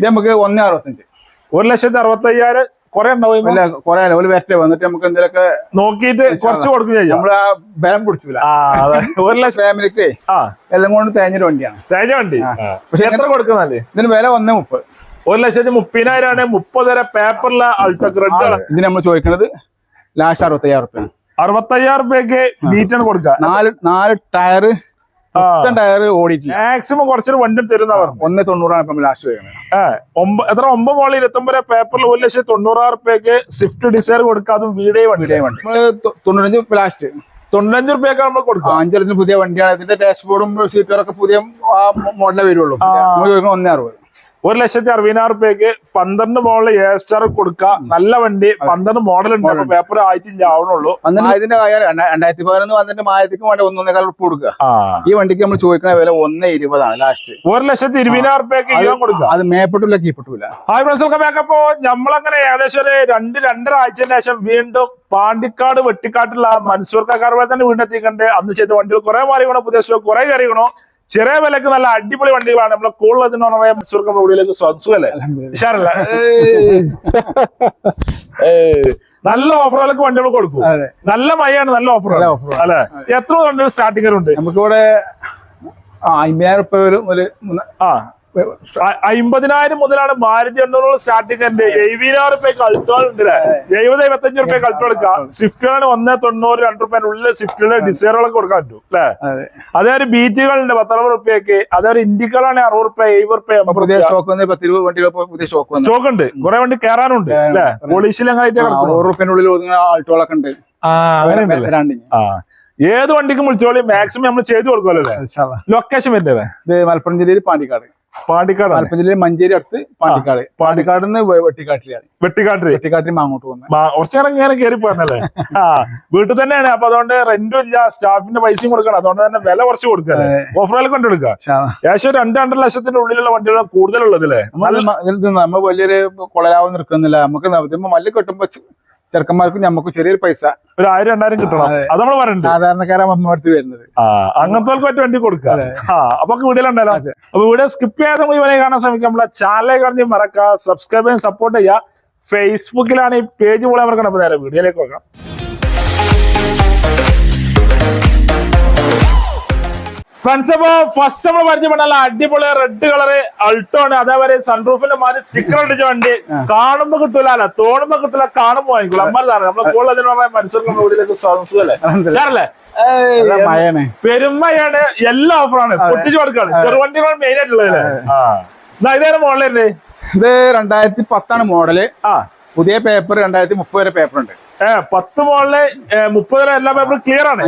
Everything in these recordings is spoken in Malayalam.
ഇത് നമുക്ക് ഒന്നേ അറുപത്തഞ്ച്. ഒരു ലക്ഷത്തി അറുപത്തയ്യായിരം കൊറേ ഉണ്ടാവും അല്ല കുറെ ഒരു വെറ്റ വന്നിട്ട് നമുക്ക് എന്തെങ്കിലുമൊക്കെ നോക്കിയിട്ട് കുറച്ച് കൊടുക്കും നമ്മൾ നമ്മൾ ആ ബലം പിടിച്ചില്ല ഒരു ലക്ഷം ഫാമിലിക്ക് എല്ലാം കൊണ്ട് തേഞ്ഞൊരു വണ്ടിയാണ്. തേഞ്ഞ വണ്ടി. പക്ഷെ എത്ര കൊടുക്കുന്നല്ലേ ഇതിന് വില ഒന്നേ മുപ്പത്. ഒരു ലക്ഷത്തി മുപ്പതിനായിരം ആണ് മുപ്പത് വരെ പേപ്പറിലെ റെഡ് കളർ ഇതിന് നമ്മൾ ചോദിക്കുന്നത് ലാസ്റ്റ് അറുപത്തയ്യായിരം റുപ്യാണ്. അറുപത്തയ്യായിരം റുപ്യക്ക് നീറ്റാണ് കൊടുക്കുക. നാല് നാല് ടയർ ടയർ ഓടിയിട്ടില്ല. മാക്സിമം കുറച്ചൊരു വണ്ടി തരുന്ന ഒന്ന് തൊണ്ണൂറാണ് ഇപ്പം ലാസ്റ്റ് വരുന്നത് എത്ര? ഒമ്പത് മോളിൽ ഇരുപത്തൊമ്പത് പേപ്പറിൽ ഒരു ലക്ഷത്തി തൊണ്ണൂറായിരം റുപ്യക്ക് സ്വിഫ്റ്റ് ഡിസൈർ കൊടുക്കാതെ വീടേ വണ്ടി. തൊണ്ണൂറ്റഞ്ച് ലാസ്റ്റ് തൊണ്ണൂറ്റഞ്ച് റുപ്യൊക്കെ നമ്മൾ കൊടുക്കും. അഞ്ചു ലക്ഷം പുതിയ വണ്ടിയാണ്. ഇതിന്റെ ഡാഷ്ബോർഡും സീറ്റുകളൊക്കെ പുതിയ മോഡലേ വരുള്ളൂ. ഒന്നേ അറുപത്. ഒരു ലക്ഷത്തി അറുപതിനായിരം റുപ്യക്ക് പന്ത്രണ്ട് മോഡൽ എ സ്റ്റാർ കൊടുക്കുക നല്ല വണ്ടി. പന്ത്രണ്ട് മോഡൽ ഉണ്ട് അപ്പൊ പേപ്പർ ആയിട്ടില്ല ആവണുള്ളൂ. ഇതിന്റെ രണ്ടായിരത്തി പതിനൊന്ന് പന്ത്രണ്ട് മായത്തേക്ക് വേണ്ടി ഒന്നൊന്നേക്കാൾ ഉപ്പ് കൊടുക്കുക. ഈ വണ്ടിക്ക് നമ്മൾ ചോദിക്കുന്ന വില ഒന്ന് ഇരുപതാണ് ലാസ്റ്റ്. ഒരു ലക്ഷത്തി ഇരുപതിനായിരം റുപ്യക്ക് കൊടുക്കുക അത് മേപ്പെട്ടില്ല കീപ്പെട്ടില്ല. ഹായ് ഫ്രണ്ട്സ് അപ്പോ നമ്മളങ്ങനെ ഏകദേശം ഒരു രണ്ട് രണ്ടര ആഴ്ചയ്ക്ക് ശേഷം വീണ്ടും പാണ്ടിക്കാട് വെട്ടിക്കാട്ടുള്ള മൻസൂർ തന്നെ വീണ്ടും എത്തിക്കണ്ട് അന്ന് ചെയ്ത വണ്ടികൾ കുറെ മാറിയണോ പുതിയ സ്റ്റോക്ക് കുറെ കയറിയണോ ചെറിയ വിലക്ക് നല്ല അടിപൊളി വണ്ടികളാണ്. നമ്മളെ കൂടുതൽ പറഞ്ഞ മൻസൂർ നമ്മുടെ വീടിലേക്ക് സ്വന്തല്ലേ ഉഷാറല്ല. നല്ല ഓഫറുകളൊക്കെ വണ്ടികൾ കൊടുക്കും. നല്ല മയാണ് നല്ല ഓഫർ അല്ലെ? എത്ര വണ്ടികൾ സ്റ്റാർട്ടിംഗ് ഉണ്ട് നമുക്കിവിടെ ആ അമ്പതിനായിരം റുപ്യ ഒരു ആ. അമ്പതിനായിരം മുതലാണ് മാരുതി എണ്ണൂറ് സ്റ്റാർട്ടിങ് ഉണ്ട് എഴുപതിനായിരം റുപ്യക്ക് അൾട്ടോൾ ഉണ്ട് എഴുപത് എഴുപത്തഞ്ച് റുപ്യക്ക് അൾട്ടോ എടുക്കാം സ്വിഫ്റ്റുകളാണ് ഒന്ന് തൊണ്ണൂറ് രണ്ട് റുപ്യ ഉള്ളിൽ സ്വിഫ്റ്റുകൾ ഡിസൈറുകളൊക്കെ കൊടുക്കാൻ പറ്റും അല്ലേ അതെ ഒരു ബീറ്റുകളുണ്ട് പത്തറുപത് റുപ്യക്ക് അതേ ഒരു ഇന്ത്യകളാണ് അറുപത് റുപ്യ എഴുപത് റുപ്യ സ്റ്റോക്ക് ഉണ്ട് കുറെ വണ്ടി കയറാനുണ്ട് അല്ലേ പോളീഷിലങ്ങായിട്ട് ഏത് വണ്ടിക്കും വിളിച്ചോളി മാക്സിമം നമ്മൾ ചെയ്തു കൊടുക്കുമല്ലോ ലൊക്കേഷൻ വരുന്നത് മലപ്പുറം ജില്ലയിൽ പാണ്ടിക്കാട് പാണ്ടിക്കാട് മലപ്പുറം മഞ്ചേരി അടുത്ത് പാണ്ടിക്കാട്. പാണ്ടിക്കാട് നിന്ന് വെട്ടിക്കാട്ടിലാണ്. വെട്ടിക്കാട്ടിൽ വെട്ടിക്കാട്ടിൽ അങ്ങോട്ട് പോകുന്നത്. മാ- കുറച്ച് നേരം ഇങ്ങനെ കയറി പോയിരുന്നല്ലേ ആ വീട്ടിൽ തന്നെയാണ്. അപ്പൊ അതുകൊണ്ട് റെന്റും ഇല്ല സ്റ്റാഫിന്റെ പൈസയും കൊടുക്കണം. അതുകൊണ്ട് തന്നെ വില കുറച്ച് കൊടുക്കുക ഓഫറുകൾ കൊണ്ടെടുക്കുക ഏകദേശം രണ്ട് രണ്ടര ലക്ഷത്തിന്റെ ഉള്ളിലുള്ള വണ്ടികളാണ് കൂടുതലുള്ളത് അല്ലേ? നമ്മ വലിയൊരു കൊളരാവും നിൽക്കുന്നില്ല നമുക്ക് മല്ല് കെട്ടുമ്പോ ചെറുക്കന്മാർക്കും നമുക്ക് ചെറിയൊരു പൈസ. ഒരു ആയിരം രണ്ടായിരം കിട്ടണം. അത്. നമ്മൾ പറയുന്നുണ്ട് സാധാരണക്കാരാ നമ്മ വരുന്നത്. അങ്ങനത്തെ വണ്ടി കൊടുക്കുക. അപ്പൊ വീഡിയോയിലുണ്ടല്ലോ അപ്പൊ വീഡിയോ സ്കിപ്പ് ചെയ്യാതെ മുഴുവനെ കാണാൻ ശ്രമിക്കാം. നമ്മളെ ചാനലെ കാണി മറക്കുക സബ്സ്ക്രൈബ് ചെയ്യാൻ സപ്പോർട്ട് ചെയ്യുക. ഫേസ്ബുക്കിലാണ് ഈ പേജ് പോലെ മറക്കണം. അപ്പൊ നേരെ വീഡിയോയിലേക്ക് നോക്കാം ഫ്രണ്ട്സ് അപ്പൊ ഫസ്റ്റ് നമ്മൾ പരിചയപ്പെട്ട നല്ല അടിപൊളി റെഡ് കളറ് അൾട്ടോ ആണ്. അതേപോലെ സൺറൂഫിന്റെ മാറി സ്റ്റിക്കർ അടിച്ച വണ്ടി. കാണുമ്പോ കിട്ടൂല അല്ല തോണുമ്പോ കിട്ടില്ല കാണുമ്പോ വാങ്ങിക്കുള്ളൂ അമ്മതാണ് നമ്മളെ കൂടുതൽ അതിന് പറഞ്ഞാൽ മനസ്സിലാക്കുന്ന വീട്ടിലേക്ക് സ്വാതന്ത്ര്യമല്ലേ സാറല്ലേ അതാ മഴയാണ്. പെരുമയാണ് എല്ലാ ഓഫറാണ് പൊട്ടിച്ചു കൊടുക്കാണ് ചെറുവണ്ടികളാണ് മെയിൻ ആയിട്ടുള്ളത് ഇതാണ് മോഡലേ ഇത് രണ്ടായിരത്തി പത്താണ് മോഡൽ ആ. പുതിയ പേപ്പർ രണ്ടായിരത്തി മുപ്പത് വരെ പേപ്പർ ഉണ്ട്. പത്ത് മോളിൽ മുപ്പത് വരെ എല്ലാ പേപ്പറും ക്ലിയർ ആണ്.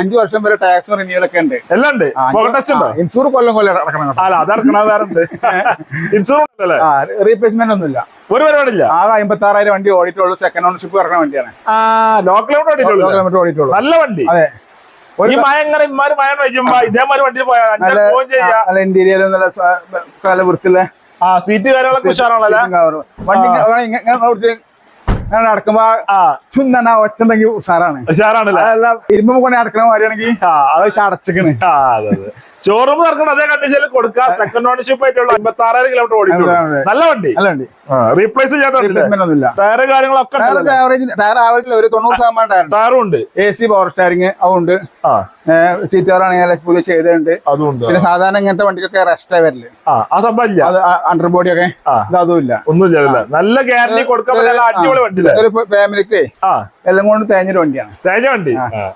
അഞ്ചു വർഷം വരെ ടാക്സ് റിന്യൂവൽ ഒക്കെ ഉണ്ട്. എല്ലാം ഉണ്ട്. ഇൻഷൂർ കൊല്ലം കൊല്ലം അടക്കണം. അല്ല അതടക്കണ വേറെ ഉണ്ട്. ഇൻഷൂർ ഉണ്ടല്ലേ ആ റീപ്ലേസ്മെന്റ് ഒന്നുമില്ല. ഒരു പരിപാടിയില്ല ആകെ അമ്പത്തി ആറായിരം വണ്ടി ഓടിയിട്ടുള്ളൂ. സെക്കൻഡ് ഓണർഷിപ്പ് ഇറങ്ങുന്ന വണ്ടിയാണ്. ആ കിലോമീറ്റർ ഓടിയിട്ടുള്ളൂ നല്ല വണ്ടി. അതെ. ഈ മയങ്ങനെ ഇമാര് മഴ വയ്ക്കുമ്പോ ഇതേമാതിരി വണ്ടി പോയാൽ ഇന്റീരിയലും നല്ല വൃത്തിയുള്ള ആ സീറ്റ് കാര്യങ്ങളൊക്കെ ഉഷാറാണല്ലോ. വണ്ടി ഇങ്ങനെ- ഓടിച്ച് ആ ചുന്നണ ഒച്ചുണ്ടെങ്കിൽ ഉഷാറാണ്. ഉഷാറാണല്ലേ? ഇരുമ്പ് കൊണ്ട് അടക്കണ മാറിയാണെങ്കിൽ ആ. അത് ചടച്ചിക്കണ്. ആ അതെ അതെ. ഷോറൂം നടക്കണം അതേ കണ്ടീഷനിൽ കൊടുക്കുക സെക്കൻഡ് ഓണർഷിപ്പ് ആയിട്ടുള്ള അമ്പത്തി ആറായിരം കിലോമീറ്റർ അതെ. നല്ല വണ്ടി. നല്ല വണ്ടി. റീപ്ലേസ് ചെയ്യാത്ത ടയർ ഒന്നുമില്ല. കാര്യങ്ങളൊക്കെ ടയർ ആവറേജിൽ ഒരു തൊണ്ണൂറ് ശതമാനം ടയർ ടയറും ഉണ്ട്. എ സി പവർ സ്റ്റാരിങ് അതുണ്ട് ആ. സീറ്റ് കവർ ആണെങ്കിൽ പുതിയ ചെയ്തിട്ടുണ്ട്. അതുണ്ട് പിന്നെ സാധാരണ ഇങ്ങനത്തെ വണ്ടിക്കൊക്കെ റെസ്റ്റ് വരില്ല ആ ആ സംഭവം അത് അണ്ടർ ബോഡി ഒക്കെ. ആ. ഇത് അതും ഇല്ല. ഒന്നും ചെയ്തില്ല നല്ല ഗ്യാരണ്ടി കൊടുക്കാൻ അടിപൊളി വണ്ടി ഒരു ഫാമിലിക്ക് എല്ലാം കൊണ്ട് തേഞ്ഞൊരു വണ്ടിയാണ്. തേഞ്ഞ വണ്ടി?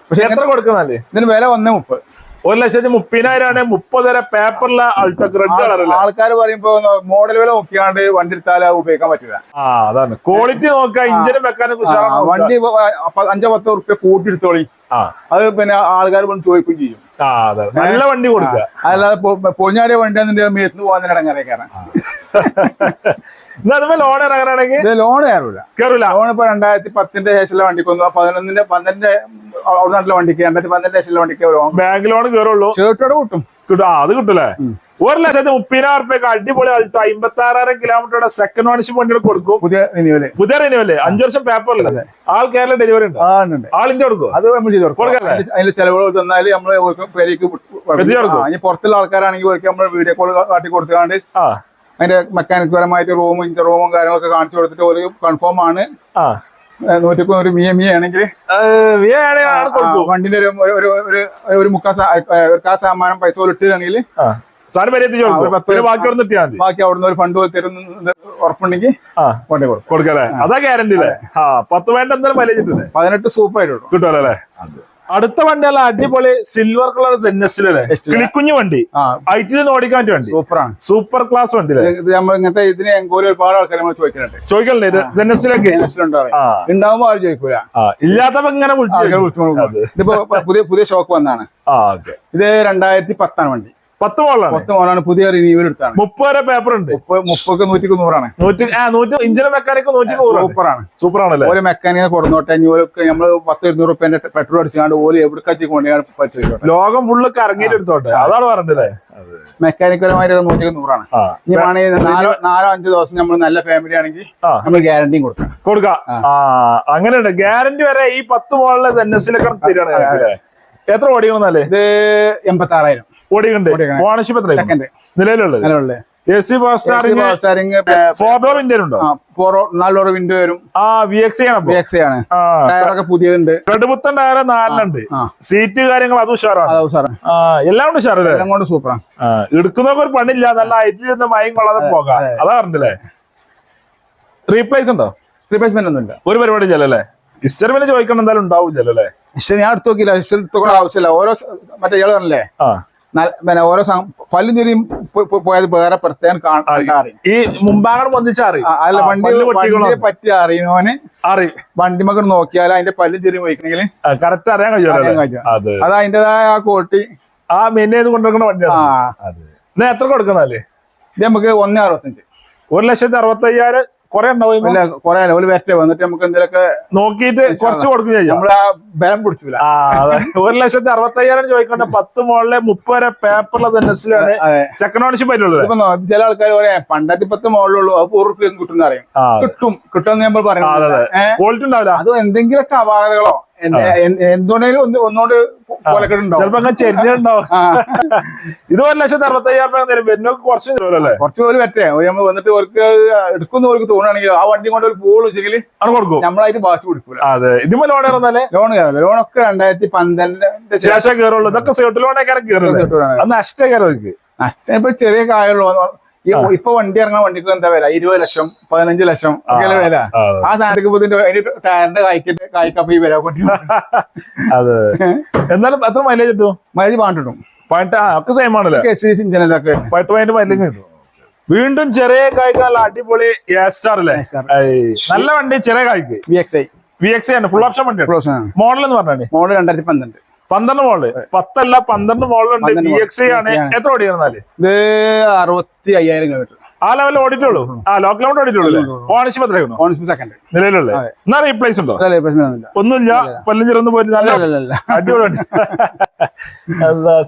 പക്ഷെ എത്ര കൊടുക്കുന്നല്ലേ ഇതിന് വില ഒന്നേ മുപ്പത്. ഒരു ലക്ഷത്തി മുപ്പതിനായിരം ആണ് മുപ്പത് വരെ പേപ്പറിലെ അൾട്ടക്ക് റെഡ് കളർ ആൾക്കാർ പറയുമ്പോ മോഡൽ വില നോക്കിയാണ്ട് വണ്ടി എടുത്താൽ ഉപയോഗിക്കാൻ പറ്റില്ല ആ അതാണ്. ക്വാളിറ്റി നോക്കുക ഇഞ്ചിനും വെക്കാനൊക്കെ ആ, വണ്ടി അഞ്ചോ പത്തോ റുപ്യ കൂട്ടിയെടുത്തോളി ആ. അത് പിന്നെ ആൾക്കാർ വന്ന് ചോദിക്കുകയും ചെയ്യും. നല്ല വണ്ടി കൊടുക്കുക. അല്ലാതെ പൊ- വണ്ടി അതിന്റെ മേത്തുനിന്ന് പോകാൻ അതുപോലെ ലോൺ ഇറങ്ങാനാണെങ്കിൽ ലോൺ കയറൂല. കയറൂല. ലോൺ ഇപ്പൊ രണ്ടായിരത്തി പത്തിന്റെ ശേഷമുള്ള വണ്ടിക്ക് കൊന്നു പതിനൊന്നിന്റെ പന്ത്രണ്ടിന്റെ അവിടെ വണ്ടിക്ക് രണ്ടായിരത്തി പന്ത്രണ്ട് ശേഷമുള്ള വണ്ടിക്ക് ലോൺ ബാങ്ക് ലോൺ കയറുള്ളൂ. ഷർട്ടോടെ കിട്ടും. കിട്ടും. അത് കിട്ടൂലേ ഒരു ലക്ഷത്തി മുപ്പതിനായിരം റുപ്യക്ക് അടിപൊളി അൾട്ടോ അമ്പത്തി ആറായിരം കിലോമീറ്ററുടെ സെക്കൻഡ് ഓണർഷിപ്പ് വണ്ടികൾ കൊടുക്കും. പുതിയ റിന്യൂവൽ പുതിയ റിന്യൂവൽ അഞ്ചു വർഷം പേപ്പറിൽ ആൾ കേരള ഡെലിവറി ഉണ്ട്. ആൾ ഇന്ത്യ കൊടുക്കും അത് നമ്മൾ ചെയ്ത് കൊടുക്കും? അതിന്റെ- ചെലവുകൾ തന്നാൽ നമ്മൾ പേരേക്ക് പുറത്തുള്ള ആൾക്കാരാണെങ്കിൽ നമ്മൾ വീഡിയോ കോൾ കാട്ടി കൊടുത്തുകൊണ്ട് ആ. അതിന്റെ മെക്കാനിക് പരമായിട്ട് റൂമും ഇഞ്ച റൂമും കാര്യങ്ങളൊക്കെ കാണിച്ചു കൊടുത്തിട്ട് ഒരു കൺഫേം ആണ്. ആ. നൂറ്റിക്ക് ഒരു മിയ മിയ ആണെങ്കിൽ വണ്ടിന്റെ ഒരു ഒരു ഒരു മുക്കാ ഒരു കാ പൈസ പോലെ ഇട്ടിട്ടാണെങ്കിൽ ബാക്കി അവിടുന്ന് ഒരു ഫണ്ട് തരുന്ന ഉറപ്പുണ്ടെങ്കിൽ ആ. കൊണ്ടേ കൊടുക്കും. കൊടുക്കല്ലേ അതാ ഗ്യാരണ്ടി അല്ലേ? ആ പത്ത് വേണ്ട എന്തായാലും മൈലേജ് കിട്ടില്ലേ പതിനെട്ട് സൂപ്പർ ആയിട്ടുള്ളൂ. കിട്ടുമല്ലോ അല്ലേ? അടുത്ത വണ്ടി അല്ല അടിപൊളി സിൽവർ കളർ സെന്നസ്റ്റിലല്ലേ കിളിക്കുഞ്ഞു വണ്ടി. ആ. ഐറ്റിൽ ഓടിക്കാൻ പറ്റിയ വണ്ടി. സൂപ്പറാണ്. സൂപ്പർ ക്ലാസ് വണ്ടി ഇങ്ങനത്തെ ഇതിന് എങ്കോലി ഒരുപാട് ആൾക്കാർ നമ്മൾ ചോദിക്കുന്നുണ്ട് ചോദിക്കണ്ടേ ഇത് സെന്നസ്റ്റിലൊക്കെ ഉണ്ടാവും ആ. ഉണ്ടാവുമ്പോ ആരും ചോദിക്കൂല. ആ. ഇല്ലാത്തപ്പോ ഇങ്ങനെ വിളിച്ചു. ഇതിപ്പോ പുതിയ പുതിയ ഷോക്ക് വന്നാണ് ഇത് രണ്ടായിരത്തി പത്താണ് വണ്ടി. പത്ത് മോളാണ് പത്ത് മോളാണ് പുതിയ റിന്യൂവൽ എടുത്താണ്. മുപ്പത് വരെ പേപ്പർ ഉണ്ട്. മുപ്പത് നൂറ്റി നൂറാണ്. നൂറ്റി ആ നൂറ്റി ഇഞ്ചിന് മെക്കാനിക്ക് നൂറ്റി നൂറ് സൂപ്പറാണ്. സൂപ്പർ ആണല്ലേ? ഓരോ മെക്കാനിക്കിനെ കൊടുന്നോട്ടെ അഞ്ഞൂറ് നമ്മൾ പത്ത് ഇരുന്നൂറ് റുപ്യന്റെ പെട്രോൾ അടിച്ചാണ്ട് ഓൽ എവിടേക്കാച്ച് പറിച്ചോട്ടെ ലോകം ഫുള്ള് കറങ്ങിയിട്ട് എടുത്തോട്ടെ? അതാണ് പറഞ്ഞല്ലേ മെക്കാനിക് നൂറ്റി നൂറാണ്. ഇനി വേണമെങ്കിൽ നാലോ നാലോ അഞ്ചോ ദിവസം നമ്മൾ നല്ല ഫാമിലി ആണെങ്കിൽ നമ്മൾ ഗ്യാരണ്ടിയും കൊടുക്കാം. കൊടുക്കാം. അങ്ങനെയുണ്ട്. ഗ്യാരണ്ടി വരെ ഈ പത്ത് മോളിലെ എൻ എസ് അല്ലേ? എത്ര ഓടിക്കണമെന്നല്ലേ ഇത് എൺപത്തി ആറായിരം ഓടിക്കണം. ഓണർഷിപ്പ് എത്ര സെക്കൻഡ് നിലവിലുള്ളത്? നിലവിലെ A C steering four door window ഉണ്ടോ? നാലോറ് വിൻഡോ വരും. ആ വി എക്സ് ആണ് എക്സ് ആണ്. ആ ടയറൊക്കെ പുതിയതുണ്ട്. ടയർ നാലിനുണ്ട്. സീറ്റ് കാര്യങ്ങൾ അതും ഉഷാറാണ്. അതാവും എല്ലാം ഉഷാറല്ലേ? എല്ലാം കൊണ്ട് സൂപ്പറാണ് ആ എടുക്കുന്നവർക്ക് ഒരു പണിയില്ല. നല്ല നിന്ന് മയം കൊള്ളാതെ പോകാം. അതാ. പറഞ്ഞില്ലേ? റീപ്ലേസ് ഉണ്ടോ? റീപ്ലേസ്മെന്റ് ഒന്നുമില്ല. ഒരു പരിപാടി ചെല്ലല്ലേ ഹിസ്റ്ററി വില ചോദിക്കണം എന്തായാലും ഉണ്ടാവും ചെല്ലല്ലേ പക്ഷെ ഞാൻ എടുത്തു നോക്കിയില്ല. പക്ഷെ എടുത്തോടെ ആവശ്യമില്ല. ഓരോ മറ്റേ ഇയാൾ പറഞ്ഞല്ലേ? പിന്നെ ഓരോ പല്ലും പോ- പോയത് വേറെ പ്രത്യേകം അറിയും ഈ അറി. അല്ല വണ്ടി? വണ്ടിയെ പറ്റി അറിയുന്നവന് അറി. വണ്ടി മകൾ നോക്കിയാൽ അതിന്റെ പല്ലും തിരിയും വയ്ക്കണമെങ്കിൽ കറക്റ്റ് അറിയാൻ കഴിയും. അതെ. അത് അതിന്റേതായ ആ കോട്ടി ആ മെയിൻ ആ. വണ്ടിയാണ് എത്ര കൊടുക്കുന്നല്ലേ ഇത് നമുക്ക് ഒന്നേ അറുപത്തഞ്ച്. ഒരു ലക്ഷത്തി അറുപത്തി അയ്യായിരം കുറെ ഉണ്ടാവും കൊറേ കുറെ അല്ല ഒരു വരട്ടെ വന്നിട്ട് നമുക്ക് എന്തെങ്കിലുമൊക്കെ നോക്കിയിട്ട് കുറച്ച് കൊടുക്കും നമ്മൾ നമ്മൾ ആ ബലം പിടിച്ചില്ല ഒരു ലക്ഷത്തി അറുപത്തയ്യായിരം ചോദിക്കേണ്ട. പത്ത് മോളിലെ മുപ്പത് വരെ പേപ്പറുള്ള സെൻസിലാണ് അതെ സെക്കൻഡ് ഓണർഷിപ്പ് ആയിട്ടുള്ളത് ചില ആൾക്കാർ പറയാം പണ്ടത്തെ പത്ത് മോളിലുള്ളൂ അത് പൂർവം കിട്ടും അറിയാം കിട്ടും കിട്ടും ഞാൻ നമ്മൾ പറയുന്നത് ക്വാളിറ്റി ഉണ്ടാവില്ല. അത് എന്തെങ്കിലുമൊക്കെ അപാകതകളോ എന്തുകൊണ്ടെങ്കിലും ഒന്നുകൊണ്ട് ചിലപ്പോ അങ്ങനെ ചെരിഞ്ഞുണ്ടാവും ഇത് ഒരു ലക്ഷത്തി അറുപത്തി അയ്യായിരം രൂപ തരും കുറച്ച് തരുമല്ലേ കുറച്ച് പോലും പറ്റേ. നമ്മൾ വന്നിട്ട് അവർക്ക് എടുക്കുന്ന അവർക്ക് തോന്നുകയാണെങ്കിൽ ആ വണ്ടി കൊണ്ട് ഒരു പോൾ വെച്ചെങ്കിൽ ആണ് കൊടുക്കും. നമ്മളായിട്ട് ബാസ് കൊടുക്കൂല അതെ. ഇതിപ്പോ ലോൺ ഇറന്നാലേ? ലോൺ കയറില്ല ലോണൊക്കെ രണ്ടായിരത്തി പന്ത്രണ്ടിന്റെ ശേഷം കയറുള്ളൂ. ഇതൊക്കെ സെട്ടിൽ ലോണേ കയറി കയറുള്ളൂ. അത് നഷ്ടക്കാരം അവർക്ക്. നഷ്ടം ഇപ്പൊ ചെറിയ കായുള്ളൂ ഇപ്പൊ വണ്ടി ഇറങ്ങുന്ന വണ്ടിക്ക് എന്താ വില? ഇരുപത് ലക്ഷം പതിനഞ്ച് ലക്ഷം ഒക്കെ വില? ആ, സാധനത്തിൽ ഇതിന്റെ ടയറിന്റെ കായ്ക്കിട്ട് കായ്ക്കപ്പ ഈ വില കൊണ്ട് അതെ. എന്നാലും എത്ര മൈലേജ് കിട്ടും? മൈലേജ് പാണ്ടിട്ടും പാട്ട് ഒക്കെ സെയിം ആണല്ലേ? എസ് സി ഇഞ്ചിനൊക്കെ പാട്ട് പതിനെട്ട് മൈലേജ് കിട്ടും. വീണ്ടും ചെറിയ കായ്ക്ക് നല്ല അടിപൊളി സ്റ്റാർ അല്ലേ? നല്ല വണ്ടി ചെറിയ കായ്ക്ക്. V X I V X I ആണ് ഫുൾ ഓപ്ഷൻ വണ്ടി മോഡൽ എന്ന് പറഞ്ഞാൽ മോഡൽ രണ്ടായിരത്തി പന്ത്രണ്ട്. പന്ത്രണ്ട് മോൾ പത്തല്ല പന്ത്രണ്ട് മോളുണ്ട് ബി. എക്സ് ആണ്. എത്ര ഓടിയിരുന്നാൽ? ഇത് അറുപത്തി അയ്യായിരം കിലോമീറ്റർ ആ ലെവലിൽ ഓടിയിട്ടുള്ളൂ. ആ ലോക്കൽ ഔട്ട് ഓടിയിട്ടുള്ളൂ ഓണർഷിപ്പ് എത്രയായിരുന്നു ഓൺസ് സെക്കൻഡ് നിലവിലുള്ളത്. എന്നാ റീപ്ലേസ് ഉണ്ടോ? ഒന്നുമില്ല. പല്ലിഞ്ചിറന്ന് പോയിട്ട് നല്ല അടിപൊളി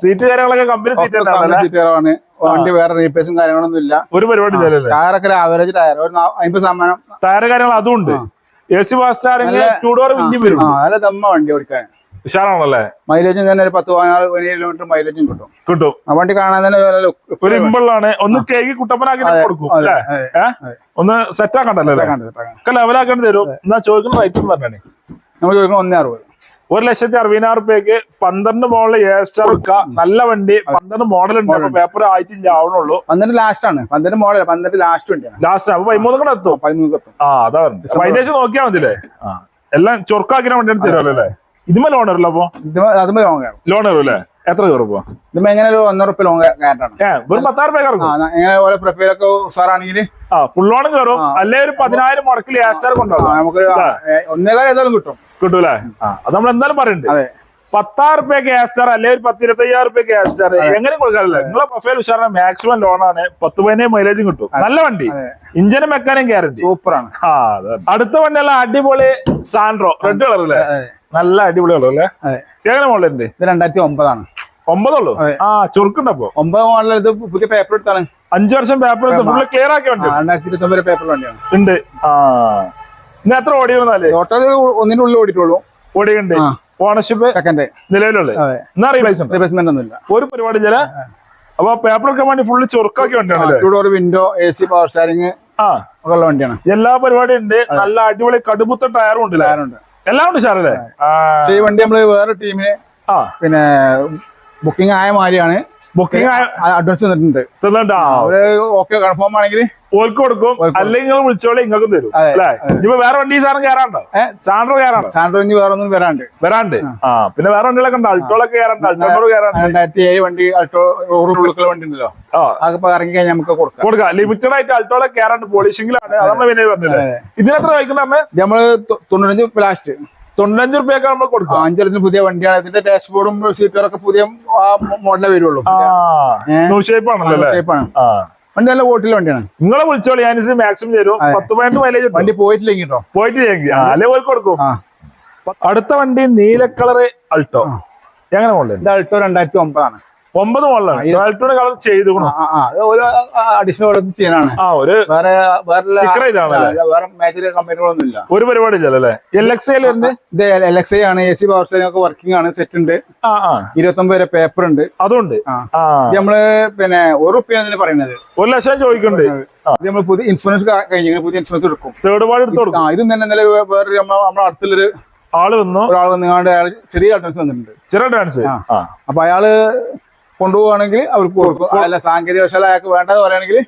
സീറ്റ് കാര്യങ്ങളൊക്കെ കമ്പനി സീറ്റ് സീറ്റുകളാണ് വണ്ടി വേറെ റീപ്ലേസും കാര്യങ്ങളൊന്നും ഇല്ല ഒരു പരിപാടി ടയറൊക്കെ ആവറേജ് ടയർ ഒരു അമ്പത് ശതമാനം. ടയർ കാര്യങ്ങൾ അതും ഉണ്ട്. എ സി ഫാസ്റ്റാണെങ്കിൽ ആരെങ്കിലും ടൂ ഡോർ വരും. നല്ല ദമ്മ വണ്ടി ഓടിക്കാൻ. ഉഷാറാണല്ലേ? മൈലേജും തന്നെ ഒരു പത്ത് പതിനാറ് പതിനേഴ് കിലോമീറ്റർ മൈലേജും കിട്ടും. കിട്ടും. ആ വണ്ടി കാണാൻ തന്നെ ഒരു ഇമ്പിളാണ് ഒന്ന് കേക്ക് കുട്ടപ്പനാക്കി കൊടുക്കും. ഒന്ന് സെറ്റ് ആക്കണ്ടല്ലോ. ഒക്കെ ലെവലാക്കേണ്ടി തരും എന്നാ ചോദിക്കുന്ന റേറ്റ് എന്ന് പറഞ്ഞേ നമ്മൾ ചോദിക്കുന്നത് ഒന്നേ അറുപത്. ഒരു ലക്ഷത്തി അറുപതിനായിരം റുപ്യക്ക് പന്ത്രണ്ട് മോഡൽ എ സ്റ്റാർ എടുക്കാം നല്ല വണ്ടി. പന്ത്രണ്ട് മോഡൽ ഉണ്ട് അപ്പൊ പേപ്പർ ആയിട്ടില്ല ആവണുള്ളൂ. പന്ത്രണ്ട് ലാസ്റ്റ് ആണ്. പന്ത്രണ്ട് മോഡൽ പന്ത്രണ്ട് ലാസ്റ്റ് വണ്ടിയാണ്. ലാസ്റ്റ് അപ്പൊ പതിമൂന്ന് കൂടെ എത്തും. പതിമൂന്ന് ആ അതാ പറഞ്ഞു മൈലേജ് നോക്കിയാ മതില്ലേ എല്ലാം ചൊർക്കാക്കിന വണ്ടി തരുമല്ലോ അല്ലേ? ഇതുമേ ലോൺ വരില്ല അപ്പൊ? ലോങ് കയറും ലോൺ വരും അല്ലേ? എത്ര കയറും ഇപ്പൊ? ഇതുമ്പോ എങ്ങനെ ഒരു ഒന്നര റുപ്യ ലോങ് കയറ്റാണ് ഏ വെറും പത്താറ് രൂപ എങ്ങനെ ഓരോ പ്രൊഫൈലൊക്കെ ഉസാറാണെങ്കിൽ ആ ഫുൾ ലോണും കയറും അല്ലേ ഒരു പതിനായിരം മുടക്കിൽ കൊണ്ടുപോകാം നമുക്ക് ഒന്നേകാലം ഏതായാലും കിട്ടും. കിട്ടൂലേ അത് നമ്മൾ എന്തായാലും പറയുന്നുണ്ട് റുപ്യ സ്റ്റാർ അല്ലെങ്കിൽ ഒരു പത്തിരുപത്തി ഇരുപത്തയ്യായിരം റുപ്യ ഗ്യാസ് സ്റ്റാർ എങ്ങനെ കൊടുക്കാറില്ല? നിങ്ങളെ പ്രൊഫൈൽ ഉഷാറാണ്. മാക്സിമം ലോണാണ് പത്ത് പതിനേഴ് മൈലേജും കിട്ടും. നല്ല വണ്ടി. ഇഞ്ചിനും മെക്കാനും ഗ്യാരണ്ടി സൂപ്പറാണ് അടുത്ത വണ്ടിയല്ല അടിപൊളി സാൻഡ്രോ റെഡ് കളർ അല്ലേ? അതെ. നല്ല അടിപൊളി കളർ അല്ലേ എങ്ങനെ മോഡലുണ്ട് ഇത് രണ്ടായിരത്തി ഒമ്പതാണ് ഒമ്പതുള്ളൂ. ആ ചുരുക്കുണ്ടപ്പോ ഒമ്പത് മോഡൽ ഇത് പുതിയ പേപ്പർ എടുത്താണ്. അഞ്ചു വർഷം പേപ്പർ എടുത്ത് ഫുള്ള് ക്ലിയർ ആക്കി വേണ്ടി. രണ്ടായിരത്തി ഇരുപത്തി ഒമ്പത് പേപ്പർ വേണ്ടിയാണ്. ഉണ്ട്. ആ. ഇന്ന് എത്ര ഓടി വന്നാൽ? ടോട്ടൽ ഒന്നിന്റെ ഉള്ളിൽ ഓടിയിട്ടുള്ളൂ. ഓടിയുണ്ട് ഓണർഷിപ്പ് സെക്കൻഡ് നിലവിലുള്ളത്. അതെ. എന്നാ റീപ്ലേസ് ഉണ്ട് റീപ്ലേസ്മെന്റ് ഒന്നുമില്ല. ഒരു പരിപാടി ചില അപ്പൊ പേപ്പറൊക്കെ വേണ്ടി ഫുള്ള് ചുരുക്കാക്കി വേണ്ടിയാണ് window A C power steering ആ. ഒക്കെ ഉള്ള വണ്ടിയാണ്. എല്ലാ പരിപാടിയും ഉണ്ട്. നല്ല അടിപൊളി കടുപ്പത്തെ ടയറും ഉണ്ട് കാറുണ്ട് എല്ലാം ഉണ്ട് സാറല്ലേ ഈ വണ്ടി നമ്മൾ വേറെ ടീമിന് ആ. പിന്നെ ബുക്കിംഗ് ആയ മാതിരിയാണ്. ബുക്കിംഗ് അഡ്വാൻസ് തന്നിട്ടുണ്ട്. തന്നിട്ടാ അവർ ഓക്കെ കൺഫേം ആണെങ്കിൽ ഓൽക്ക് കൊടുക്കും. അല്ലെങ്കിൽ നിങ്ങൾ വിളിച്ചോളെ ഇങ്ങൾക്കും തരും. അല്ലേ? ഇനിയിപ്പോ വേറെ വണ്ടി സാറും കയറാണ്ടോ സാൻഡ്രോ കയറാണ്ടോ സാൻഡ്രോ ഇനി വേറെ ഒന്നും വരാണ്ട്. വരാണ്ട്? ആ. പിന്നെ വേറെ വണ്ടികളൊക്കെ ഉണ്ട്? അൾട്ടോളൊക്കെ കയറാണ്ട് അൾട്ടോണോട് കയറാണ്ട് രണ്ടായിരത്തി ഏഴ് വണ്ടി അൾട്ടോ ഉള്ളിലുള്ള വണ്ടി ഉണ്ടല്ലോ. അതൊക്കെ ഇപ്പൊ ഇറങ്ങി കഴിഞ്ഞാൽ നമുക്ക് കൊടുക്കാം. കൊടുക്കാം. ലിമിറ്റഡ് ആയിട്ട് അൾട്ടോളെ കയറാണ്ട് പോളിഷിംഗിലാണ് അതാണ് പിന്നെ പറഞ്ഞില്ലേ ഇതിനെത്ര ഇത് നമ്മൾ തൊണ്ണൂറ്റഞ്ച് ലാസ്റ്റ് തൊണ്ണൂറ്റഞ്ച് റുപ്യൊക്കെ നമ്മൾ കൊടുക്കാം. അഞ്ചു ലക്ഷം പുതിയ വണ്ടിയാണ്. ഇതിന്റെ ഡാഷ്ബോർഡും സീറ്റുകളൊക്കെ പുതിയ മോഡലേ വരുള്ളൂ. ഷേപ്പാണ് വണ്ടി നല്ല ഓട്ടിലെ വണ്ടിയാണ്. നിങ്ങളെ വിളിച്ചോളി ഞാൻ മാക്സിമം തരും. പത്ത് പതിനെട്ട് മൈലേജ് വണ്ടി പോയിട്ടില്ലെങ്കിൽ കേട്ടോ പോയിട്ട് ചെയ്യെങ്കിൽ അല്ലെ പോയി കൊടുക്കും. അടുത്ത വണ്ടി നീല കളറ് അൾട്ടോ. എങ്ങനെ മോഡൽ ഇത് അൾട്ടോ രണ്ടായിരത്തി ഒമ്പതാണ്. ഒമ്പത് മോളിലാണ് കളർ ചെയ്തു ഒരു അഡീഷണൽ ചെയ്യാനാണ്. ആ ഒരു വേറെ വേറെ? വേറെ മേജർ കമ്പനികളൊന്നും ഇല്ല ഒരു പരിപാടി ഇല്ലല്ലേ എൽ എക്സ് ഐ വരുന്നത് ഇത് എൽ എക്സ് ഐ ആണ്. എ സി പവർ സ്റ്റേഷൻ ഒക്കെ വർക്കിംഗ് ആണ്. സെറ്റ് ഉണ്ട്. ഇരുപത്തൊമ്പത് വരെ പേപ്പർ ഉണ്ട്. അതുണ്ട്. നമ്മൾ പിന്നെ ഒരു റുപ്യാണ് പറയുന്നത്. ഒരു ലക്ഷം ചോദിക്കുന്നുണ്ട്. നമ്മൾ പുതിയ ഇൻഷുറൻസ് കഴിഞ്ഞ പുതിയ ഇൻഷുറൻസ് എടുക്കും. തേർഡ് പാർട്ടി എടുത്ത് കൊടുക്കും. ഇതും തന്നെ ഇന്നലെ വേറെ വേറൊരു നമ്മളെ അടുത്തുള്ളൊരു ആൾ വന്നു. ഒരാൾ വന്നു അയാൾ ചെറിയ അഡ്വാൻസ് വന്നിട്ടുണ്ട്. ചെറിയ അഡ്വാൻസ് അപ്പൊ അയാൾ കൊണ്ടുപോവാണെങ്കിൽ അവർക്ക് കൊടുക്കും. അല്ല സാങ്കേതിക വശാല അയാൾക്ക് വേണ്ടത് പറയുകയാണെങ്കിൽ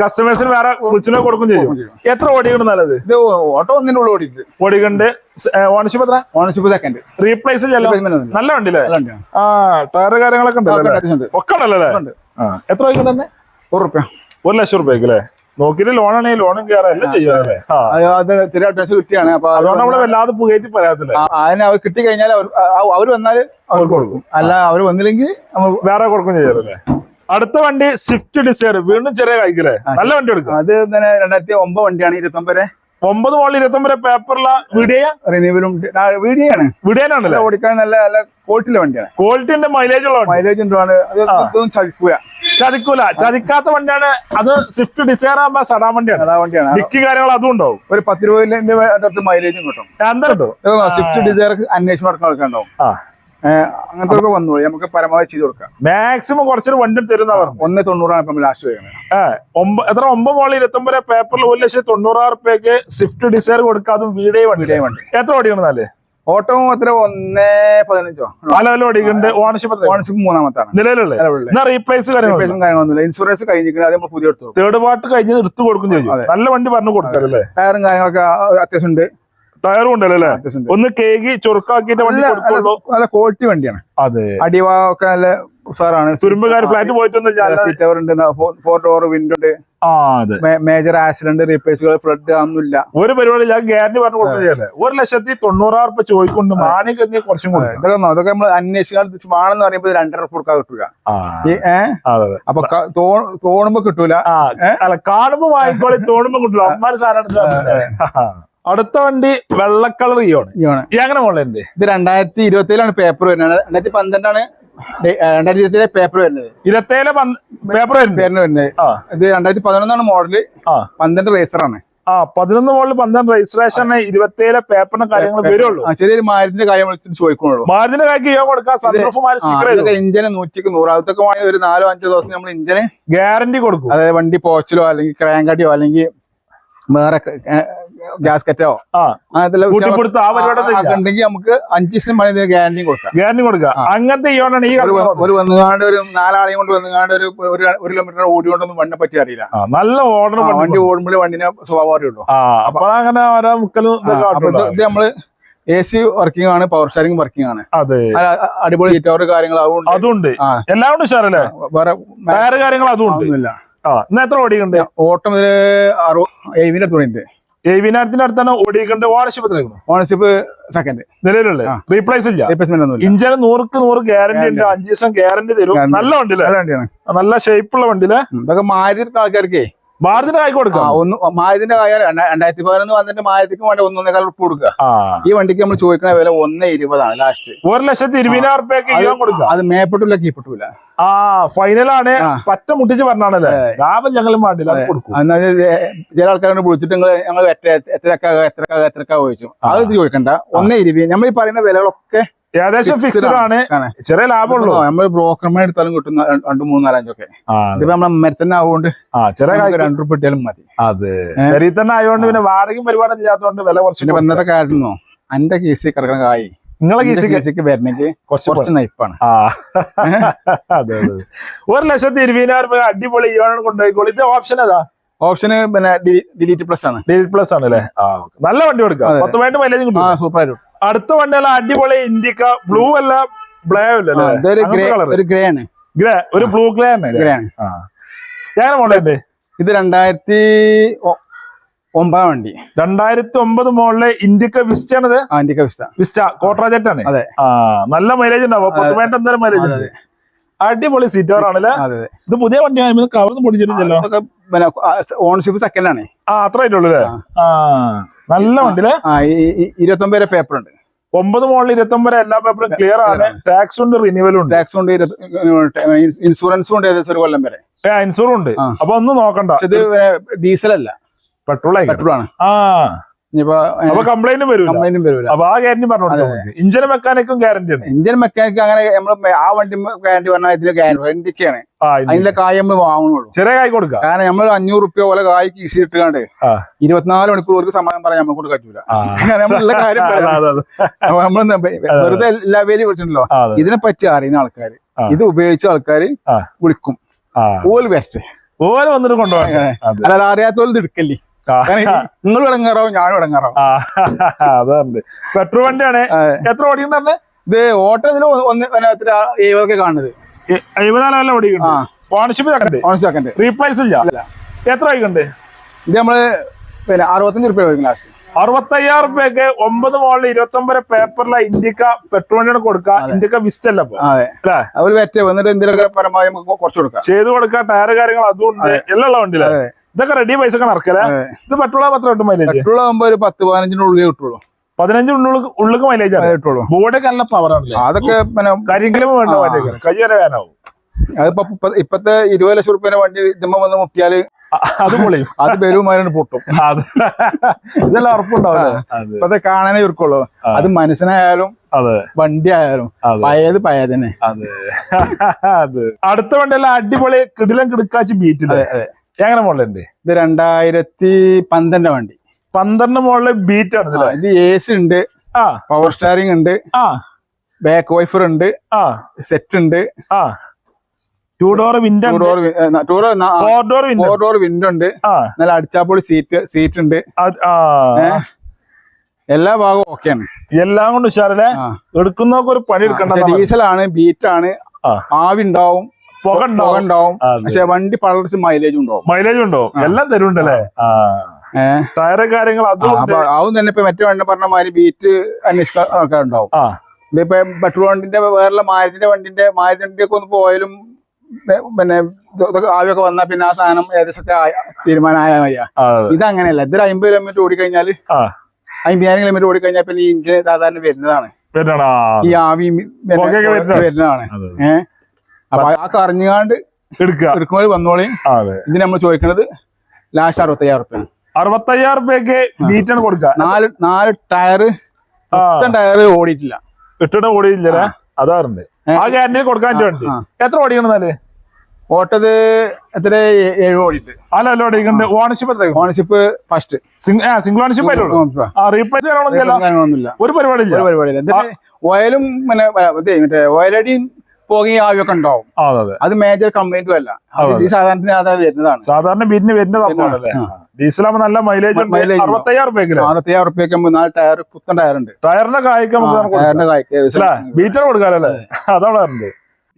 കസ്റ്റമേഴ്സിന് വേറെ വിളിച്ചിനെ കൊടുക്കും ചെയ്യും. എത്ര ഓടിക്കണം നല്ലത് ഇത് ഓട്ടോ ഒന്നിന്റെ ഉള്ളിൽ ഓടിയിട്ട് ഓടിക്കണ്ട് ഓണർഷിപ്പ് എത്ര? ഓണർഷിപ്പ് സെക്കൻഡ് റീപ്ലേസ് നല്ല വണ്ടി അല്ലേ ആ ടയർ കാര്യങ്ങളൊക്കെ ഉണ്ടല്ലോ? ഉണ്ട്. ഒക്കെ ഉണ്ടല്ലോ എത്ര തന്നെ ഒരു റുപ്യ. ഒരു ലക്ഷം റുപ്യക്ക് അല്ലേ? നോക്കിയിട്ട് ലോൺ ആണെങ്കിൽ ലോണും കയറാം എല്ലാം അത് ചെറിയ അഡ്വാൻസ് കിട്ടിയാണ്. അപ്പൊ അത് അതുകൊണ്ട് നമ്മളെ വല്ലാതെ പുകയറ്റി പറയാത്തില്ല. അതിന് അവർ കിട്ടി കഴിഞ്ഞാൽ അവർ വന്നാൽ അവർക്ക് കൊടുക്കും. അല്ല അവർ വന്നില്ലെങ്കിൽ വേറെ കൊടുക്കും ചെയ്യാറല്ലേ അടുത്ത വണ്ടി സ്വിഫ്റ്റ് ഡിസയർ വീണ്ടും ചെറിയ കഴിക്കല്ലേ നല്ല വണ്ടി എടുക്കും. അത് തന്നെ രണ്ടായിരത്തി ഒമ്പത് വണ്ടിയാണ് ഇരുപത്തൊമ്പത് വരെ. ഒമ്പത് മോളിൽ ഇരുപത്തൊമ്പത് പേപ്പറുള്ള വീഡിയോ? റിന്യൂവലും വീഡിയോ ആണ് വീഡിയോനാണല്ലേ ഓടിക്കാൻ നല്ല നല്ല ക്വാളിറ്റിയിലെ വണ്ടിയാണ്. ക്വാളിറ്റിന്റെ മൈലേജ് ഉള്ള മൈലേജ് ചതിക്കുക ചതിക്കൂല. ചതിക്കാത്ത വണ്ടിയാണ്. അത് സ്വിഫ്റ്റ് ഡിസൈർ ആകുമ്പോ സടാ വണ്ടിയാണ്. സടാ വണ്ടിയാണ്. ഡിക്കി കാര്യങ്ങൾ അതും ഉണ്ടാവും. ഒരു പത്ത് രൂപ അടുത്ത് മൈലേജും കിട്ടും. എന്താ കിട്ടും സ്വിഫ്റ്റ് ഡിസൈർ അന്വേഷണം ആൾക്കാരുണ്ടാവും. ആ. അങ്ങനത്തെ ഒക്കെ വന്നു. നമുക്ക് പരമാവധി ചെയ്ത് കൊടുക്കാം. മാക്സിമം കുറച്ചൊരു വണ്ടി തരുന്നവർ ഒന്നേ തൊണ്ണൂറാണ് ഇപ്പം ലാസ്റ്റ് വരുന്നത് എത്ര? ഒമ്പത് മോളിൽ ഇരുപത്തൊമ്പത് പേപ്പറിൽ ഒരു ലക്ഷത്തി തൊണ്ണൂറായിരം റുപ്യക്ക് സ്വിഫ്റ്റ് ഡിസൈർ കൊടുക്കാതും വീടേ വണ്ടി. വണ്ടി. എത്ര ഓടിക്കണമെന്നല്ലേ ഓട്ടോ എത്ര? ഒന്നേ പതിനഞ്ചോ. നാലോ ഓടിക്കുന്നുണ്ട് ഓണർഷിപ്പ് ഓണർഷിപ്പ് മൂന്നാമത്താണ്. നിലവിലുള്ള? റീപ്ലേസ് റീപ്ലേസും കാര്യങ്ങളൊന്നുമില്ല ഇൻഷുറൻസ് കഴിഞ്ഞിട്ട് അത് നമ്മൾ പുതിയ എടുത്തു തേർഡ് പാർട്ട് കഴിഞ്ഞ് എടുത്തു കൊടുക്കും നല്ല വണ്ടി പറഞ്ഞു കൊടുത്തല്ലേ ടയറും കാര്യങ്ങളൊക്കെ അത്യാവശ്യം ഉണ്ട്. ടയറും ഉണ്ടല്ലോ അല്ലേ ഒന്ന് കേകി ചുറുക്കാക്കിട്ട് വണ്ടി നല്ല ക്വാളിറ്റി വണ്ടിയാണ്. അതെ. അടിവാ ഒക്കെ നല്ല ഉഷാറാണ്. തുരുമ്പുകാർ ഫ്ലാറ്റ് പോയിട്ടൊന്നും ഇല്ല. സീറ്റ് കവർ ഉണ്ട്. ഫോർ ഡോർ വിൻഡോ ഉണ്ട്. മേജർ ആക്സിഡന്റ് റീപ്ലേസുകൾ ഫ്ലഡ് ഒന്നുമില്ല ഒരു പരിപാടി ഞാൻ ഗ്യാരണ്ടി പറഞ്ഞു കൊടുത്തത് ഒരു ലക്ഷത്തി തൊണ്ണൂറായിരം രൂപ ചോദിക്കൊണ്ട് മാണിക്ക് കുറച്ചും കൂടെ. ഇതൊക്കെ അതൊക്കെ നമ്മൾ അന്വേഷിക്കാൻ വേണമെന്ന് പറയുമ്പോൾ രണ്ടര കൊടുക്കാൻ കിട്ടുക അപ്പൊ തോണുമ്പോ കിട്ടൂല. അല്ല കാണുമ്പോ വാങ്ങിക്കോളി തോണുമ്പോ കിട്ടൂല. അമ്മാര് സാധനം? അടുത്ത വണ്ടി വെള്ള കളർ ഇയോണ് ഇതാണ്. ഈ അങ്ങനെ മോളെ ഇത് രണ്ടായിരത്തി ഇരുപത്തി ഏഴിലാണ് പേപ്പർ വരുന്നത് രണ്ടായിരത്തി പന്ത്രണ്ടാണ് രണ്ടായിരത്തി ഇരുപത്തി ഏഴ് പേപ്പർ വരുന്നത്? ഇരുപത്തേഴ് പേപ്പർ വരുന്നത് ഇത് രണ്ടായിരത്തി പതിനൊന്നാണ് മോഡൽ ആ. പന്ത്രണ്ട് ആണ്. ആ പതിനൊന്ന് മോഡൽ പന്ത്രണ്ട് രജിസ്ട്രേഷൻ ഇരുപത്തേഴ് പേപ്പറിന്റെ കാര്യങ്ങൾ വരുള്ളൂ. ചെറിയൊരു മാരിന്റെ കാര്യം വിളിച്ചിട്ട് ചോദിക്കുന്നുള്ളൂ. മാരിന്റെ കാര്യം ഇയോ കൊടുക്കാം ഇഞ്ചിന് നൂറ്റിക്ക് നൂറാമത്തൊക്കെ വേണമെങ്കിൽ ഒരു നാലോ അഞ്ചോ ദിവസം നമ്മൾ ഇഞ്ചിന് ഗ്യാരണ്ടി കൊടുക്കും. അതായത് വണ്ടി പോച്ചിലോ അല്ലെങ്കിൽ ക്രാങ്കടിയോ അല്ലെങ്കിൽ വേറെ ഗ്യാസ്കറ്റോ ഉണ്ടെങ്കിൽ നമുക്ക് അഞ്ച് ദിവസം പണി ഗ്യാരണ്ടി കൊടുക്കാം. ഗ്യാരണ്ടി കൊടുക്കാം അങ്ങനത്തെ ഈ ഒരു വന്നുകാണ്ട് ഒരു നാലാളെയും കൊണ്ട് വന്നുകാണ്ട് ഒരു ഒരു കിലോമീറ്റർ ഓടിക്കൊണ്ടൊന്നും വണ്ടിനെ പറ്റി അറിയില്ല. നല്ല ഓർഡർ വണ്ടി ഓടുമ്പോൾ വണ്ടിനെ സ്വഭാവം അറിയുള്ളൂ ആ അപ്പൊ അങ്ങനെ ഓരോ മുക്കലും ഇതൊക്കെ ഇത് ആയിട്ടുള്ള. ഇത് നമ്മൾ എ സി വർക്കിംഗ് ആണ് പവർ സ്റ്റാരിംഗ് വർക്കിംഗ് ആണ്. അതെ. ആ, അവർ അടിപൊളി കാര്യങ്ങൾ അതുണ്ട്. എല്ലാം ഉണ്ട് ഉഷാറല്ലേ? വേറെ കാര്യങ്ങൾ അതും ഒന്നുമില്ല എത്ര ഓട്ടം ഇതിൽ അറുപത് എയ്മിന്റെ അടുത്തുണ്ട് എഴുപതിനായിരത്തിന്റെ അടുത്താണ് ഓടിക്കേണ്ട ഓണർഷിപ്പ് ഓണർഷിപ്പ് സെക്കൻഡ് നിലവിലുള്ള. റീപ്ലേസ് ഇല്ല. റീപ്ലേസ്മെന്റ് ഒന്നുമില്ല. ഇഞ്ചിന് നൂറുക്ക് നൂറ് ഗ്യാരണ്ടി ഉണ്ട്. അഞ്ച് ദിവസം ഗ്യാരണ്ടി തരും. നല്ല വണ്ടിയില്ലേ? നല്ല ഷേപ്പുള്ള വണ്ടിയിലെ. ഇതൊക്കെ മാരുതി ആൾക്കാർക്ക് മാരുതിന് കായ് കൊടുക്കാം. ഒന്ന് മാരുതിന്റെ കായ രണ്ടായിരത്തി പതിനൊന്ന് വന്നിട്ട് മാരുതിക്ക് വേണ്ടി ഒന്നൊന്നേക്കാൾ ഉപ്പ് കൊടുക്കുക. ഈ വണ്ടിക്ക് നമ്മൾ ചോദിക്കുന്ന വില ഒന്ന് ഇരുപതാണ് ലാസ്റ്റ് ഒരു ലക്ഷത്തി ഇരുപതിനായിരം റുപ്യക്ക് കൊടുക്കുക കൊടുക്കാം. അത് മേപ്പെട്ടില്ല കീപ്പെട്ടില്ല. ആ ഫൈനലാണ്. പറ്റ മുട്ടിച്ച് പറഞ്ഞാണല്ലേ? ലാഭം ഞങ്ങളും വേണ്ടില്ല ചില ആൾക്കാരെ വിളിച്ചിട്ട് ഞങ്ങൾ എത്ര എത്ര എത്ര എത്ര ചോദിച്ചു. അത് ചോദിക്കണ്ട. ഒന്ന് ഇരുപത് നമ്മൾ ഈ പറയുന്ന വിലകളൊക്കെ ഏകദേശം ഫിക്സഡ് ആണ്. ചെറിയ ലാഭമുള്ളൂ. നമ്മൾ ബ്രോക്കർമാർ എടുത്താലും കിട്ടുന്ന രണ്ട് മൂന്ന് നാലഞ്ചൊക്കെ ആ ഇതിപ്പോ നമ്മളെ മരത്തന്നെ ആവുകൊണ്ട് ആ ചെറിയ രണ്ടു രൂപ ഇട്ടാലും മതി. അതെ. പെരീ തന്നെ ആയതുകൊണ്ട് പിന്നെ വാടകയും പരിപാടി ഇല്ലാത്തതുകൊണ്ട് വില കുറച്ച് ഇന്നത്തെ കാലത്തുനിന്നോ എന്റെ കേസിൽ കിടക്കണ കായി. നിങ്ങളെ കേസിക്ക് വരണമെങ്കിൽ കുറച്ച് നയിപ്പാണ് ആ. അതെ അതെ. ഒരു ലക്ഷത്തി ഇരുപതിനായിരം രൂപ അടിപൊളി ഇവനാണ് കൊണ്ടുപോയിക്കോളൂ. ഇത് ഓപ്ഷൻ ഏതാ? ഓപ്ഷന് പിന്നെ ഡിലീറ്റ് പ്ലസ് ആണ്. ഡിലീറ്റ് പ്ലസ് ആണ് അല്ലേ നല്ല വണ്ടി കൊടുക്കാം. അതെ. പത്ത് പോയിന്റ് മൈലേജ് ആ കിട്ടും സൂപ്പർ ആയിട്ട് അടുത്ത വണ്ടിയല്ല അടിപൊളി ഇന്ത്യക്ക ബ്ലൂ അല്ല ബ്ലേ അല്ല? ഗ്രേ ആണ്. ഗ്രേ ഒരു ബ്ലൂ ഗ്രേ ആണ് ഗ്രേ ആണ്. മോഡലുണ്ട് ഇത് രണ്ടായിരത്തി ഒമ്പതാം വണ്ടി. രണ്ടായിരത്തി ഒമ്പത് മോളിലെ ഇന്ത്യക്ക വിസ്റ്റ ആണത്? വിസ്റ്റ വിസ്റ്റ കോട്ടറാജറ്റ് ആണ്? അതെ. നല്ല മൈലേജ് ഉണ്ടാവും. പത്ത് പോയിന്റ് എന്തായാലും മൈലേജ് ഉണ്ട്. അടിപൊളി സീറ്റ് ആണല്ലേ? ഇത് പുതിയ വണ്ടി ആയിരുന്നു കവർന്ന് പൊടിച്ചിട്ടില്ലല്ലോ. ഓൺഷിപ്പ് ഓണർഷിപ്പ് സെക്കൻഡ് ആണ്. ആ അത്ര ആയിട്ടുള്ളൂ അല്ലേ? ആ. നല്ല വണ്ടിയിലെ? ഇരുപത്തൊമ്പത് ഇരുപത്തി പേപ്പർ ഉണ്ട്. ഒമ്പത് മോളിൽ ഇരുപത്തൊമ്പത് എല്ലാ പേപ്പറും ക്ലിയർ ആണ്. ടാക്സ് ഉണ്ട് റിന്യൂവലും ഉണ്ട്. ടാക്സ് ഉണ്ട് ഇൻഷുറൻസും ഉണ്ട് ഏകദേശം ഒരു കൊല്ലം വരെ. ഇൻഷുറും ഉണ്ട്. അപ്പൊ ഒന്നും നോക്കണ്ട. ഇത് ഡീസൽ അല്ല. പെട്രോൾ പെട്രോൾ ആണ്. ആ. ഇനിയിപ്പോ കംപ്ലൈന്റും വരും കംപ്ലൈന്റും വരൂല. അപ്പൊ ആ ഗ്യാരണ്ടി പറഞ്ഞു ഇഞ്ചിന് മെക്കാനിക്കും ഗ്യാരണ്ടി ആണ് ഇന്ത്യൻ മെക്കാനിക്ക് അങ്ങനെ നമ്മൾ ആ വണ്ടി ഗ്യാരണ്ടി പറഞ്ഞാൽ ഇതിന് ഗ്യാരണ്ടിക്കാണ്. അതിന്റെ കായ് നമ്മൾ വാങ്ങുന്നുള്ളൂ. ചെറിയ കായ് കൊടുക്കാം. കാരണം നമ്മൾ അഞ്ഞൂറ് റുപ്യ പോലെ കായ്ക്ക് ഈസി ഇട്ടുകൊണ്ട് ഇരുപത്തിനാല് ഇരുപത്തിനാല് മണിക്കൂർക്ക് സമാധാനം പറയാൻ നമ്മളെ കൊണ്ട് പറ്റൂല. നമ്മളുള്ള കാര്യം. നമ്മൾ വെറുതെ എല്ലാ വേലി വിളിച്ചിട്ടുണ്ടല്ലോ. ഇതിനെ പറ്റി അറിയുന്ന ആൾക്കാർ ഇത് ഉപയോഗിച്ച ആൾക്കാര് വിളിക്കും. ഓൽ ബെസ്റ്റ് ഓൽ വന്നിട്ട് കൊണ്ടുപോകാൻ അല്ലാതെ അറിയാത്തോലും ഇത് എടുക്കല്ലേ? നിങ്ങളും ഇടങ്ങാറാവും ഞാനും ഇടങ്ങാറാവും. ആ അതുണ്ട് പെട്രോൾ വണ്ടിയാണ്. എത്ര ഓടിക്കണ്ടേ ഇത് ഓട്ടോ ഇതിൽ ഒന്ന് എത്ര ഏതൊക്കെ കാണുന്നത്. എഴുപതാലല്ല വല്ല ഓണർഷിപ്പ്. ഓണർഷിപ്പ് സെക്കൻഡ് റീപ്ലേസ് ഇല്ല. എത്ര ആയിക്കണ്ട് ഇത് നമ്മൾ പിന്നെ അറുപത്തഞ്ച് റുപ്യ ലാസ്റ്റ് അറുപത്തയ്യായിരം റുപ്യൊക്കെ ഒമ്പത് മോളിൽ ഇരുപത്തി ഒമ്പത് പേപ്പറിലെ ഇന്ത്യക്ക പെട്രോൾ വണ്ടിയാണ് കൊടുക്കുക ഇന്ത്യക്ക വിസ്റ്റ് അല്ല അവർ വെറ്റ. വന്നിട്ട് എന്തിനൊക്കെ പരമാവധി നമുക്ക് കുറച്ച് കൊടുക്കാം. ചെയ്ത് കൊടുക്കുക ടയർ കാര്യങ്ങൾ അതും ഉണ്ട്. എല്ലാം ഉള്ള വണ്ടിയിലെ. ഇതൊക്കെ റെഡി പൈസ ഒക്കെ നടക്കല അതെ. ഇത് പെട്രോൾ പത്ര കിട്ടും മൈലേജ് പെട്രോൾ ആകുമ്പോ ഒരു പത്ത് പതിനഞ്ചിന് ഉള്ളിൽ കിട്ടുള്ളൂ. പതിനഞ്ചിനുള്ളിൽ ഉള്ളിൽ ഉള്ളിക്ക് മൈലേജ് കിട്ടുള്ളൂ. ബോർഡൊക്കെ നല്ല പവർ ആണല്ലേ? അതൊക്കെ പിന്നെ കരിങ്കിലും വേണ്ട കൈ വരെ വേനാവും അതിപ്പോ ഇപ്പ- ഇപ്പത്തെ ഇരുപത് ലക്ഷം റുപ്യ വണ്ടി ഇതുമ്പോ വന്ന് മുട്ടിയാൽ അത് പൊളിയും. അത് ബലവുമായിട്ട് പൊട്ടും. ഇതെല്ലാം ഉറപ്പുണ്ടാവും ഇപ്പത്തെ കാണാനേ ഇരിക്കുള്ളു. അത് മനസ്സിനായാലും വണ്ടി ആയാലും പയത് പയതന്നെ. അടുത്ത വണ്ടിയെല്ലാം അടിപൊളി കിടിലം കിടക്കാച്ച് ബീറ്റിൽ അതെ അതെ. എങ്ങനെ മോഡലുണ്ട് ഇത് രണ്ടായിരത്തി പന്ത്രണ്ട് വണ്ടി. പന്ത്രണ്ട് മോഡൽ ബീറ്റ് ആണ് ഇത് എ സി ഉണ്ട്. ആ. പവർ സ്റ്റാരിങ് ഉണ്ട്. ആ. ബാക്ക് വൈഫർ ഉണ്ട്. ആ. സെറ്റ് ഉണ്ട്. ആ. Two door window two door two door four door window four door window ഉണ്ട്. ആ. നല്ല അടിച്ചാപ്പൊളി സീറ്റ് സീറ്റ് ഉണ്ട്? എല്ലാ ഭാഗവും ഓക്കെയാണ് എല്ലാം കൊണ്ട് ഉഷാറല്ലേ. എടുക്കുന്നവർക്ക് ഒരു പണി എടുക്കണ്ട ഡീസൽ ആണ് ബീറ്റ് ആണ്. ആ. ആവി ഉണ്ടാവും. പുക ഉണ്ടാവും ഉണ്ടാവും പക്ഷെ വണ്ടി പളർച്ച് മൈലേജ് ഉണ്ടാവും. മൈലേജ് ഉണ്ടോ എല്ലാം ഏഹ് ടയറ് കാര്യങ്ങൾ അതും ആവും തന്നെ ഇപ്പൊ മറ്റേ വണ്ടി പറഞ്ഞ മാതിരി ബീറ്റ് അന്വേഷിക്കാൻ ആൾക്കാരുണ്ടാവും. ആ. ഇതിപ്പോ പെട്രോൾ വണ്ടിന്റെ വേറെ മാരുതിന്റെ വണ്ടിന്റെ മാരുതി വണ്ടിയൊക്കെ ഒന്ന് പോയാലും പിന്നെ ആവിയൊക്കെ വന്നാൽ പിന്നെ ആ സാധനം ഏകദേശം ഒക്കെ തീരുമാനമായ മതിയാ. ഇതങ്ങനെയല്ല ഇത് അങ്ങനെയല്ല ഇതൊരു അമ്പത് കിലോമീറ്റർ ഓടിക്കഴിഞ്ഞാൽ അമ്പതിനായിരം കിലോമീറ്റർ ഓടിക്കഴിഞ്ഞാൽ പിന്നെ ഈ ഇഞ്ചിന് സാധാരണ വരുന്നതാണ്. വരുന്നതാ. ഈ ആവി. വരുന്നതാണ്. ഏഹ് അപ്പൊ ആ കറിഞ്ഞാണ്ട് എടുക്കുക. എടുക്കുമ്പോൾ വന്നോളി. ആ, അതെ. ഇത് നമ്മൾ ചോദിക്കുന്നത് ലാസ്റ്റ് അറുപത്തയ്യായിരം റുപ്യ അറുപത്തയ്യായിരം റുപ്യക്ക് ബീറ്റാണ് കൊടുക്കുക. നാല് നാല് ടയർ മൊത്തം ടയർ ഓടിയിട്ടില്ല. ഇട്ടിട്ട് ഓടിയില്ല അതാറുണ്ട്. ആ ഗ്യാരണ്ടി കൊടുക്കാൻ വേണ്ടി. എത്ര ഓടിക്കണെന്നാൽ ഓട്ടത് എത്ര? ഏഴ് ഓടിയിട്ട് അല്ല അല്ല ഓടിക്കണ്ട്. ഓണർഷിപ്പ് എത്ര ownership first single ownership replace ഒരു പരിപാടി ഇല്ല ഒരു പരിപാടിയില്ല. ഓയിലും പിന്നെ മറ്റേ ഓയിലടിയും പോകുകയും ആവിയൊക്കെ ഉണ്ടാവും. അതെ മേജർ കംപ്ലൈന്റും അല്ല. സാധാരണ വരുന്നതാണ്. സാധാരണ ബീറ്റിന് വരുന്നതാണ്. തപ്പാണല്ലേ ആ. ഡീസലാകുമ്പോ നല്ല മൈലേജ് മൈലേജ്. അറുപത്തയ്യായിരം റുപ്യ അറുപത്തയ്യായിരം റുപ്യക്ക് നാല് ടയർ പുത്തൻ ടയർ ഉണ്ട്. ടയറിന്റെ കായ്ക്ക് നമുക്ക് ടയറിന്റെ കായ്ക്ക് ബീറ്റർ കൊടുക്കാനല്ലേ? അതാണ് ഉണ്ട്.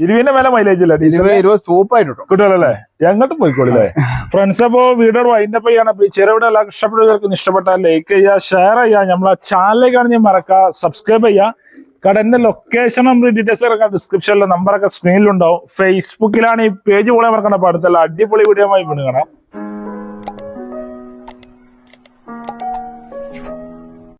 ഇരുവിന്റെ മേലെ മൈലേജ് ഇല്ല? ഡീസൽ ഇരുപത് ഇരുപത് സൂപ്പർ ആയിട്ട് കിട്ടും. കിട്ടുമല്ലേ എങ്ങോട്ടും പോയിക്കോളില്ലേ ഫ്രണ്ട്സ് അപ്പോ വീഡിയോ വൈൻഡപ്പ് ചെയ്യണം അപ്പൊ ഈ ചെറുവിടെ എല്ലാം ഇഷ്ടപ്പെട്ടവർക്ക് ഇഷ്ടപ്പെട്ടാൽ ലൈക്ക് ചെയ്യുക ഷെയർ ചെയ്യുക. നമ്മളെ ചാനലിലേക്ക് ആണെങ്കിൽ മറക്കുക സബ്സ്ക്രൈബ് ചെയ്യുക. കടന്റെ ലൊക്കേഷൻ നമ്പർ ഡീറ്റെയിൽസ് ഒക്കെ ഡിസ്ക്രിപ്ഷനിലെ നമ്പറൊക്കെ സ്ക്രീനിലുണ്ടാവും ഫേസ്ബുക്കിലാണ് ഈ പേജ് പോലെ മറക്കണ്ട. പാടത്തല്ല അടിപൊളി വീഡിയോ ആയി കാണാം.